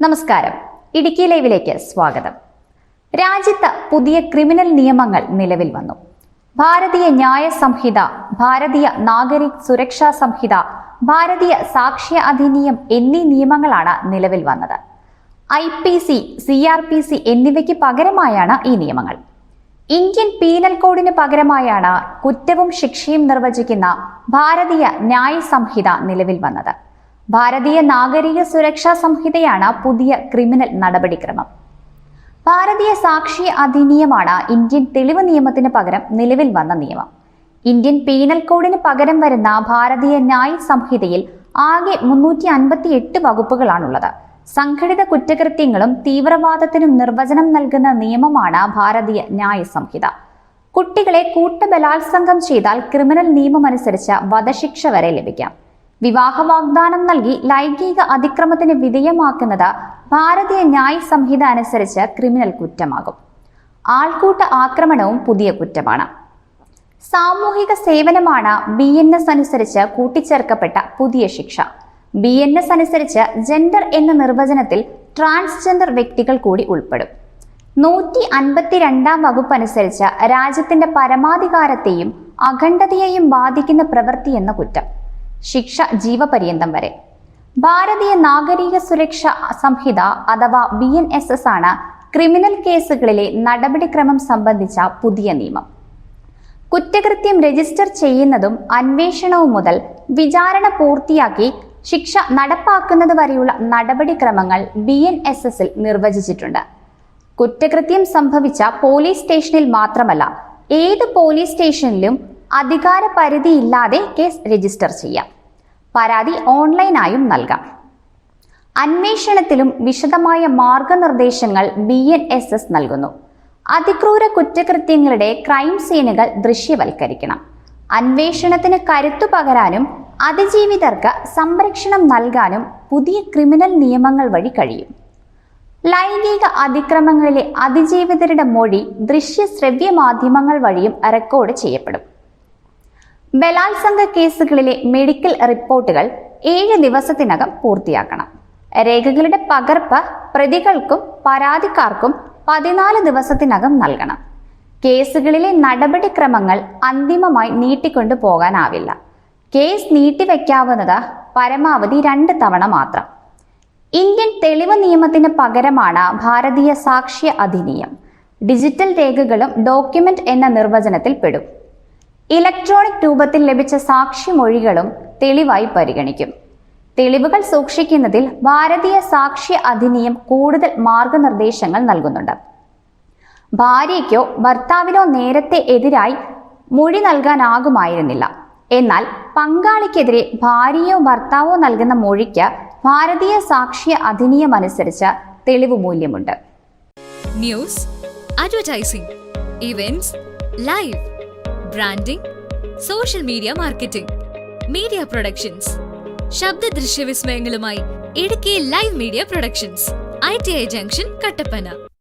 നമസ്കാരം. ഇടുക്കി ലൈവിലേക്ക് സ്വാഗതം. രാജ്യത്ത് പുതിയ ക്രിമിനൽ നിയമങ്ങൾ നിലവിൽ വന്നു. ഭാരതീയ ന്യായ സംഹിത ഭാരതീയ നാഗരിക് സുരക്ഷാ സംഹിത ഭാരതീയ സാക്ഷ്യ അധിനിയം എന്നീ നിയമങ്ങളാണ് നിലവിൽ വന്നത്. I P C C R P C എന്നിവയ്ക്ക് പകരമായാണ് ഈ നിയമങ്ങൾ. ഇന്ത്യൻ പീനൽ കോഡിന് പകരമായാണ് കുറ്റവും ശിക്ഷയും നിർവചിക്കുന്ന ഭാരതീയ ന്യായ സംഹിത നിലവിൽ വന്നത്. ഭാരതീയ നാഗരിക സുരക്ഷാ സംഹിതയാണ് പുതിയ ക്രിമിനൽ നടപടിക്രമം. ഭാരതീയ സാക്ഷി അധിനിയമാണ് ഇന്ത്യൻ തെളിവ് നിയമത്തിന് പകരം നിലവിൽ വന്ന നിയമം. ഇന്ത്യൻ പീനൽ കോഡിന് പകരം വരുന്ന ഭാരതീയ ന്യായ സംഹിതയിൽ ആകെ മുന്നൂറ്റി അൻപത്തി എട്ട് വകുപ്പുകളാണുള്ളത്. സംഘടിത കുറ്റകൃത്യങ്ങളും തീവ്രവാദത്തിനും നിർവചനം നൽകുന്ന നിയമമാണ് ഭാരതീയ ന്യായ സംഹിത. കുട്ടികളെ കൂട്ടബലാത്സംഗം ചെയ്താൽ ക്രിമിനൽ നിയമമനുസരിച്ച് വധശിക്ഷ വരെ ലഭിക്കാം. വിവാഹ വാഗ്ദാനം നൽകി ലൈംഗിക അതിക്രമത്തിന് വിധേയമാക്കുന്നത് ഭാരതീയ ന്യായ സംഹിത അനുസരിച്ച് ക്രിമിനൽ കുറ്റമാകും. ആൾക്കൂട്ട ആക്രമണവും പുതിയ കുറ്റമാണ്. സാമൂഹിക സേവനമാണ് ബി എൻ എസ് അനുസരിച്ച് കൂട്ടിച്ചേർക്കപ്പെട്ട പുതിയ ശിക്ഷ. ബി എൻ എസ് അനുസരിച്ച് ജെൻഡർ എന്ന നിർവചനത്തിൽ ട്രാൻസ്ജെൻഡർ വ്യക്തികൾ കൂടി ഉൾപ്പെടും. നൂറ്റി അൻപത്തിരണ്ടാം വകുപ്പ് അനുസരിച്ച് രാജ്യത്തിന്റെ പരമാധികാരത്തെയും അഖണ്ഡതയെയും ബാധിക്കുന്ന പ്രവൃത്തി എന്ന കുറ്റം. ശിക്ഷ ജീവപര്യന്തം വരെ. ഭാരതീയ നാഗരിക സുരക്ഷ സംഹിത അഥവാ ബി എൻ എസ് എസ് ആണ് ക്രിമിനൽ കേസുകളിലെ നടപടിക്രമം സംബന്ധിച്ച പുതിയ നിയമം. കുറ്റകൃത്യം രജിസ്റ്റർ ചെയ്യുന്നതും അന്വേഷണവും മുതൽ വിചാരണ പൂർത്തിയാക്കി ശിക്ഷ നടപ്പാക്കുന്നത് വരെയുള്ള നടപടിക്രമങ്ങൾ ബി എൻ എസ് എസിൽ നിർവചിച്ചിട്ടുണ്ട്. കുറ്റകൃത്യം സംഭവിച്ച പോലീസ് സ്റ്റേഷനിൽ മാത്രമല്ല ഏത് പോലീസ് സ്റ്റേഷനിലും അധികാര പരിധിയില്ലാതെ കേസ് രജിസ്റ്റർ ചെയ്യാം. പരാതി ഓൺലൈനായും നൽകാം. അന്വേഷണത്തിലും വിശദമായ മാർഗനിർദ്ദേശങ്ങൾ ബി എൻ എസ് എസ് നൽകുന്നു. അതിക്രൂര കുറ്റകൃത്യങ്ങളുടെ ക്രൈം സീനുകൾ ദൃശ്യവൽക്കരിക്കണം. അന്വേഷണത്തിന് കരുത്തു പകരാനും അതിജീവിതർക്ക് സംരക്ഷണം നൽകാനും പുതിയ ക്രിമിനൽ നിയമങ്ങൾ വഴി കഴിയും. ലൈംഗിക അതിക്രമങ്ങളിലെ അതിജീവിതരുടെ മൊഴി ദൃശ്യ ശ്രവ്യ മാധ്യമങ്ങൾ വഴിയും റെക്കോർഡ് ചെയ്യപ്പെടും. ബലാത്സംഗ കേസുകളിലെ മെഡിക്കൽ റിപ്പോർട്ടുകൾ ഏഴ് ദിവസത്തിനകം പൂർത്തിയാക്കണം. രേഖകളുടെ പകർപ്പ് പ്രതികൾക്കും പരാതിക്കാർക്കും പതിനാല് ദിവസത്തിനകം നൽകണം. കേസുകളിലെ നടപടിക്രമങ്ങൾ അന്തിമമായി നീട്ടിക്കൊണ്ടു പോകാനാവില്ല. കേസ് നീട്ടിവെക്കാവുന്നത് പരമാവധി രണ്ട് തവണ മാത്രം. ഇന്ത്യൻ തെളിവ് നിയമത്തിന് പകരമാണ് ഭാരതീയ സാക്ഷ്യ അധിനിയം. ഡിജിറ്റൽ രേഖകളും ഡോക്യുമെന്റ് എന്ന നിർവചനത്തിൽ പെടും. ഇലക്ട്രോണിക് രൂപത്തിൽ ലഭിച്ച സാക്ഷിമൊഴികളും തെളിവായി പരിഗണിക്കും. തെളിവുകൾ സൂക്ഷിക്കുന്നതിൽ ഭാരതീയ സാക്ഷ്യ അധിനിയം കൂടുതൽ മാർഗനിർദ്ദേശങ്ങൾ നൽകുന്നുണ്ട്. ഭാര്യയ്ക്കോ ഭർത്താവിനോ നേരത്തെ എതിരായി മൊഴി നൽകാനാകുമായിരുന്നില്ല. എന്നാൽ പങ്കാളിക്കെതിരെ ഭാര്യയോ ഭർത്താവോ നൽകുന്ന മൊഴിക്ക് ഭാരതീയ സാക്ഷ്യ അധിനിയം അനുസരിച്ച് തെളിവ് മൂല്യമുണ്ട്. News advertising events live branding social media marketing media productions ശബ്ദ ദൃശ്യ വിസ്മയങ്ങളുമായി Idukki live media productions I T I junction Kattappana.